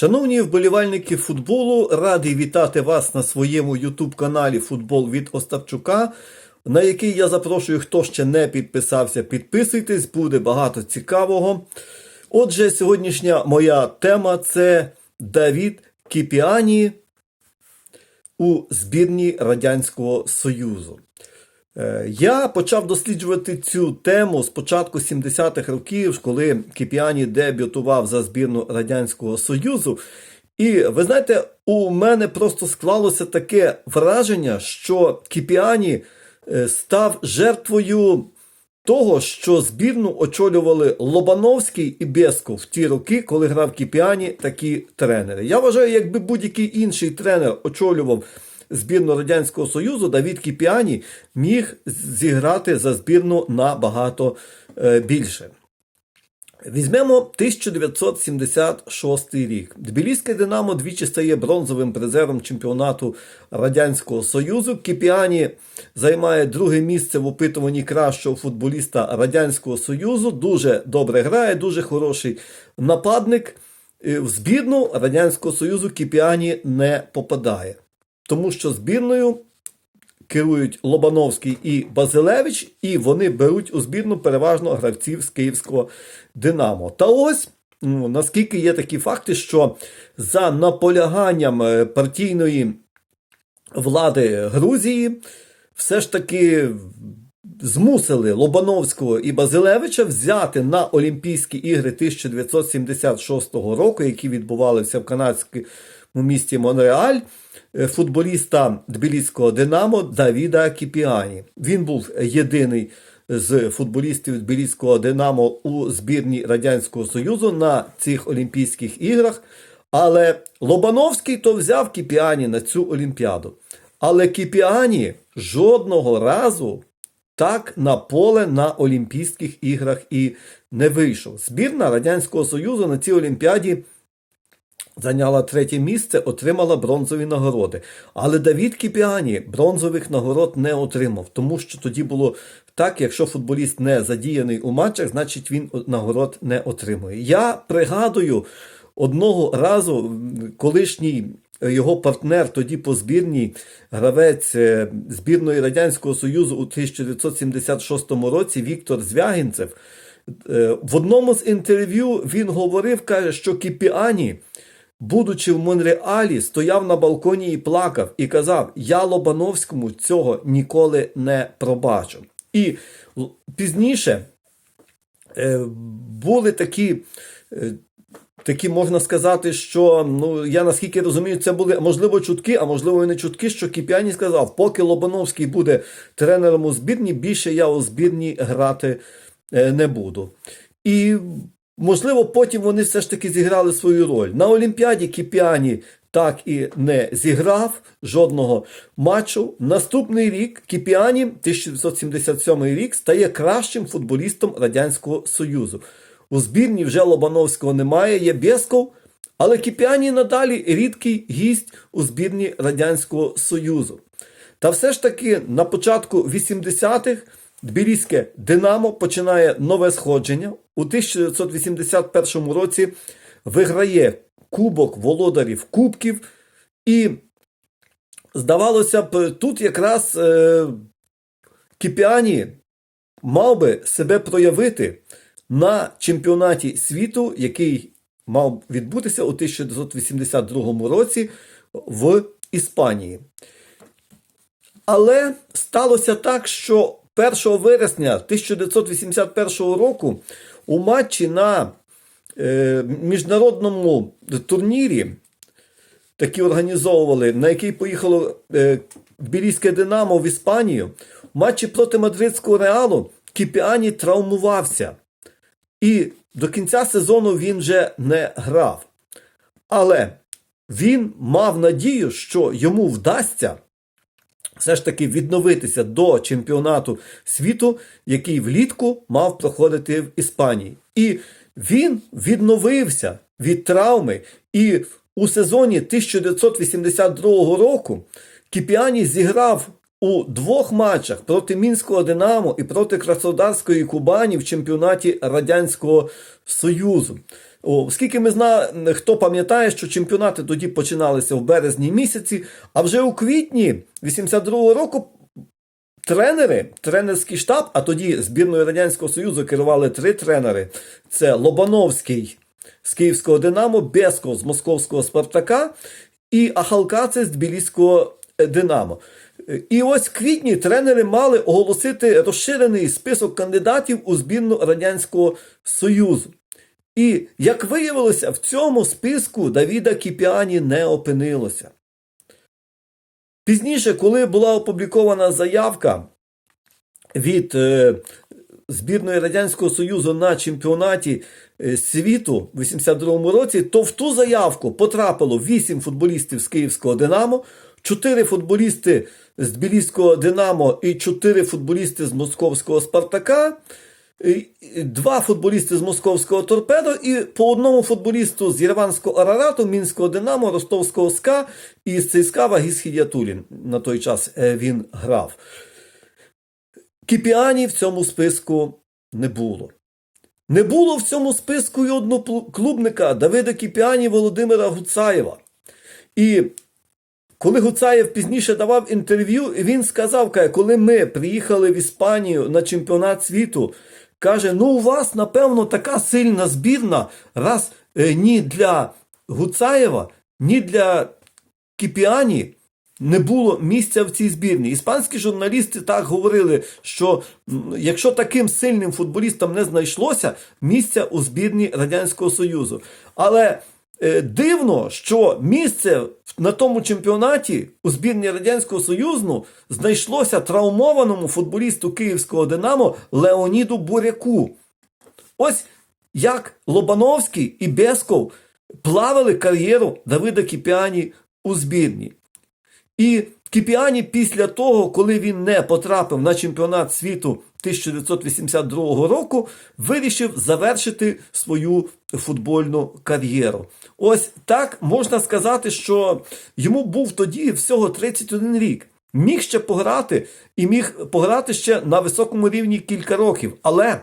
Шановні вболівальники футболу, радий вітати вас на своєму YouTube-каналі Футбол від Остапчука, на який я запрошую, хто ще не підписався, підписуйтесь, буде багато цікавого. Отже, сьогоднішня моя тема це Давід Кіпіані у збірній Радянського Союзу. Е, Я почав досліджувати цю тему з початку 70-х років, коли Кіпіані дебютував за збірну Радянського Союзу. І ви знаєте, у мене просто склалося таке враження, що Кіпіані е, став жертвою того, що збірну очолювали Лобановський і Бєсков в ті роки, коли грав Кіпіані такі тренери. Я вважаю, якби будь-який інший тренер очолював збірну Радянського Союзу, Давід Кіпіані міг зіграти за збірну набагато е, більше. Візьмемо 1976 рік. Тбіліське Динамо двічі стає бронзовим призером чемпіонату Радянського Союзу. Кіпіані займає друге місце в опитуванні кращого футболіста Радянського Союзу. Дуже добре грає, дуже хороший нападник. Е, В збірну Радянського Союзу Кіпіані не попадає, тому що збірною керують Лобановський і Базилевич, і вони беруть у збірну переважно гравців з київського Динамо. Та ось ну, наскільки є такі факти, що за наполяганням е, партійної влади Грузії все ж таки змусили Лобановського і Базилевича взяти на Олімпійські ігри 1976 року, які відбувалися в канадському місті Монреаль, е, футболіста Тбіліського Динамо Давіда Кіпіані. Він був єдиний з футболістів Тбіліського Динамо у збірні Радянського Союзу на цих Олімпійських іграх. Але Лобановський то взяв Кіпіані на цю Олімпіаду. Але Кіпіані жодного разу так на поле на Олімпійських іграх і не вийшов. Збірна Радянського Союзу на цій Олімпіаді зайняла третє місце, отримала бронзові нагороди. Але Давід Кіпіані бронзових нагород не отримав, тому що тоді було так, якщо футболіст не задіяний у матчах, значить він нагород не отримує. Я пригадую одного разу колишній його партнер тоді по збірній гравець е, збірної Радянського Союзу у 1976 році Віктор Звягінцев. Е, В одному з інтерв'ю він говорив, каже, що Кіпіані, будучи в Монреалі, стояв на балконі і плакав і казав: Я Лобановському цього ніколи не пробачу. І пізніше е, були такі. е, Такі можна сказати, що ну я наскільки розумію, це були можливо чутки, а можливо і не чутки, що Кіп'яні сказав, поки Лобановський буде тренером у збірні, більше я у збірні грати е, не буду. І можливо, потім вони все ж таки зіграли свою роль. На Олімпіаді Кіп'яні так і не зіграв жодного матчу. Наступний рік Кіпіані, 1977 рік, стає кращим футболістом Радянського Союзу. У збірні вже Лобановського немає, є Бєсков, але Кіпіані надалі рідкий гість у збірні Радянського Союзу. Та все ж таки на початку 80-х Тбіліське Динамо починає нове сходження. У 1981 році виграє Кубок володарів Кубків. І здавалося б, тут якраз е, Кіпіані мав би себе проявити на чемпіонаті світу, який мав відбутися у 1982 році в Іспанії. Але сталося так, що 1 вересня 1981 року у матчі на е, міжнародному турнірі, такі організовували, на який поїхало е, Тбіліське Динамо в Іспанію, в матчі проти Мадридського Реалу Кіпіані травмувався. І до кінця сезону він вже не грав. Але він мав надію, що йому вдасться все ж таки відновитися до чемпіонату світу, який влітку мав проходити в Іспанії. І він відновився від травми. І у сезоні 1982 року Кіпіані зіграв у двох матчах проти Мінського Динамо і проти Краснодарської Кубані в чемпіонаті Радянського Союзу. Оскільки ми знаємо, хто пам'ятає, що чемпіонати тоді починалися в березні місяці, а вже у квітні 82-го року тренери, тренерський штаб, а тоді збірною Радянського Союзу керували три тренери: це Лобановський з Київського Динамо, Беско з Московського Спартака і Ахалкаце з Тбіліського е, Динамо. І ось в квітні тренери мали оголосити розширений список кандидатів у збірну Радянського Союзу. І як виявилося, в цьому списку Давіда Кіпіані не опинилося. Пізніше, коли була опублікована заявка від е, збірної Радянського Союзу на чемпіонаті е, світу в 82-му році, то в ту заявку потрапило 8 футболістів з Київського Динамо, 4 футболісти з Тбіліського Динамо і 4 футболісти з Московського Спартака. Два футболісти з московського торпедо і по одному футболісту з Єреванського Арарату, Мінського Динамо, Ростовського СКА і з ЦСКА Вагіс Хідятулін. На той час е, він грав. Кіпіані в цьому списку не було. Не було в цьому списку й одноклубника Давида Кіпіані Володимира Гуцаєва. І коли Гуцаєв пізніше давав інтерв'ю, він сказав, коли ми приїхали в Іспанію на чемпіонат світу, каже: ну у вас, напевно, така сильна збірна, раз е, ні для Гуцаєва, ні для Кіпіані не було місця в цій збірні. Іспанські журналісти так говорили, що якщо таким сильним футболістам не знайшлося місця у збірні Радянського Союзу. Але дивно, що місце на тому чемпіонаті у збірні Радянського Союзу знайшлося травмованому футболісту Київського Динамо Леоніду Буряку. Ось як Лобановський і Бесков плавили кар'єру Давида Кіпіані у збірні. І Кіпіані після того, коли він не потрапив на чемпіонат світу 1982 року, вирішив завершити свою футбольну кар'єру. Ось так можна сказати, що йому був тоді всього 31 рік. Міг ще пограти і міг пограти ще на високому рівні кілька років. Але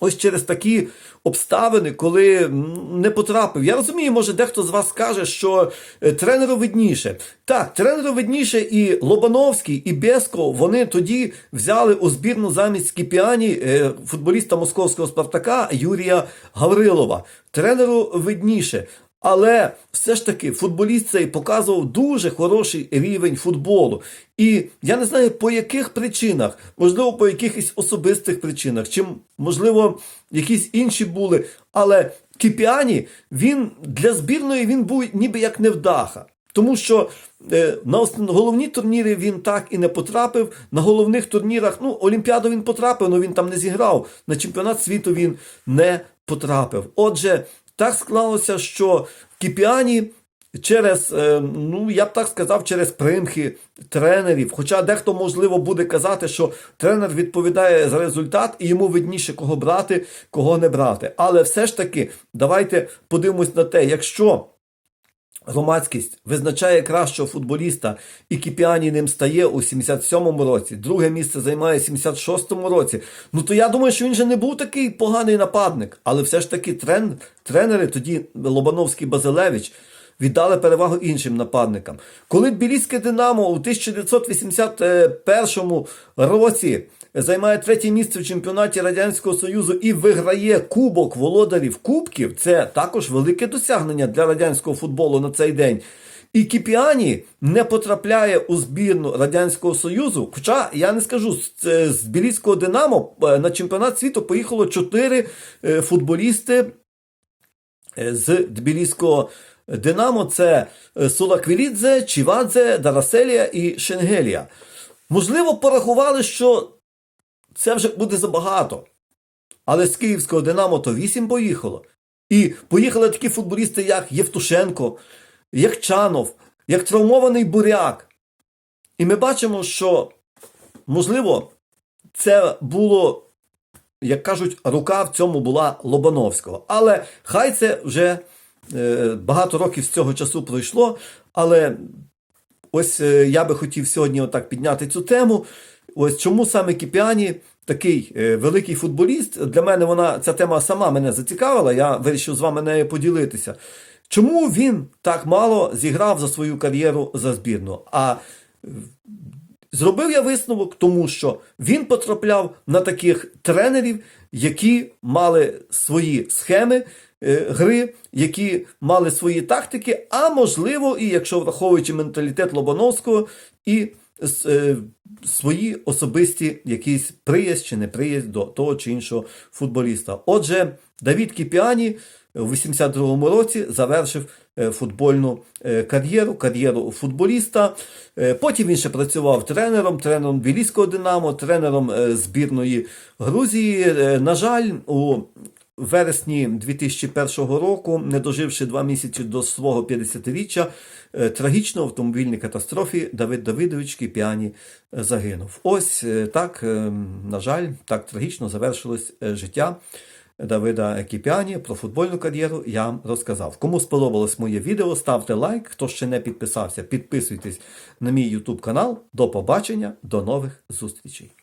Ось через такі обставини, коли не потрапив. Я розумію, може дехто з вас скаже, що е, тренеру видніше. Так, тренеру видніше і Лобановський, і Бєско, вони тоді взяли у збірну замість Кіпіані е, футболіста московського Спартака Юрія Гаврилова. Тренеру видніше. Але все ж таки футболіст цей показував дуже хороший рівень футболу. І я не знаю по яких причинах, можливо, по якихось особистих причинах, чи можливо якісь інші були. Але Кіпіані він для збірної він був ніби як невдаха. Тому що е, на головні турніри він так і не потрапив. На головних турнірах, ну, Олімпіаду він потрапив, але він там не зіграв. На чемпіонат світу він не потрапив. Отже, так склалося, що Кіпіані через, е, ну я б так сказав, через примхи тренерів. Хоча дехто, можливо, буде казати, що тренер відповідає за результат і йому видніше кого брати, кого не брати. Але все ж таки, давайте подивимось на те, якщо. Громадськість визначає кращого футболіста, і Кіпіані ним стає у 77-му році. Друге місце займає у 76-му році. Ну то я думаю, що він же не був такий поганий нападник. Але все ж таки трен, тренери, тоді Лобановський Базилевич, віддали перевагу іншим нападникам. Коли Тбіліське Динамо у 1981 році займає третє місце в чемпіонаті Радянського Союзу і виграє Кубок володарів Кубків, це також велике досягнення для радянського футболу на цей день. І Кіпіані не потрапляє у збірну Радянського Союзу. Хоча я не скажу, з, е, Біліського Динамо е, на чемпіонат світу поїхало чотири е, футболісти з Тбіліського Динамо. Це е, Сулаквілідзе, Чівадзе, Дараселія і Шенгелія. Можливо, порахували, що це вже буде забагато. Але з Київського Динамо то 8 поїхало. І поїхали такі футболісти, як Євтушенко, як Чанов, як травмований буряк. І ми бачимо, що, можливо, це було, як кажуть, рука в цьому була Лобановського. Але хай це вже багато років з цього часу пройшло. Але ось е, я би хотів сьогодні отак підняти цю тему. Ось чому саме Кіпіані такий е, великий футболіст. Для мене вона ця тема сама мене зацікавила. Я вирішив з вами нею поділитися. Чому він так мало зіграв за свою кар'єру за збірну? А е, Зробив я висновок, тому що він потрапляв на таких тренерів, які мали свої схеми е, гри, які мали свої тактики, а можливо, і якщо враховуючи менталітет Лобановського, і е, свої особисті якісь приязнь чи неприязнь до того чи іншого футболіста. Отже, Давід Кіпіані у 82-му році завершив е, футбольну е, кар'єру, кар'єру футболіста. Е, Потім він ще працював тренером, тренером Білійського Динамо, тренером е, збірної Грузії. Е, На жаль, у вересні 2001 року, не доживши два місяці до свого 50-річчя, е, трагічно в автомобільній катастрофі Давид Давидович Кіпіані е, загинув. Ось е, так, на жаль, так трагічно завершилось життя. Давида Кіпіані про футбольну кар'єру я розказав. Кому сподобалось моє відео, ставте лайк. Хто ще не підписався, підписуйтесь на мій YouTube канал. До побачення, до нових зустрічей.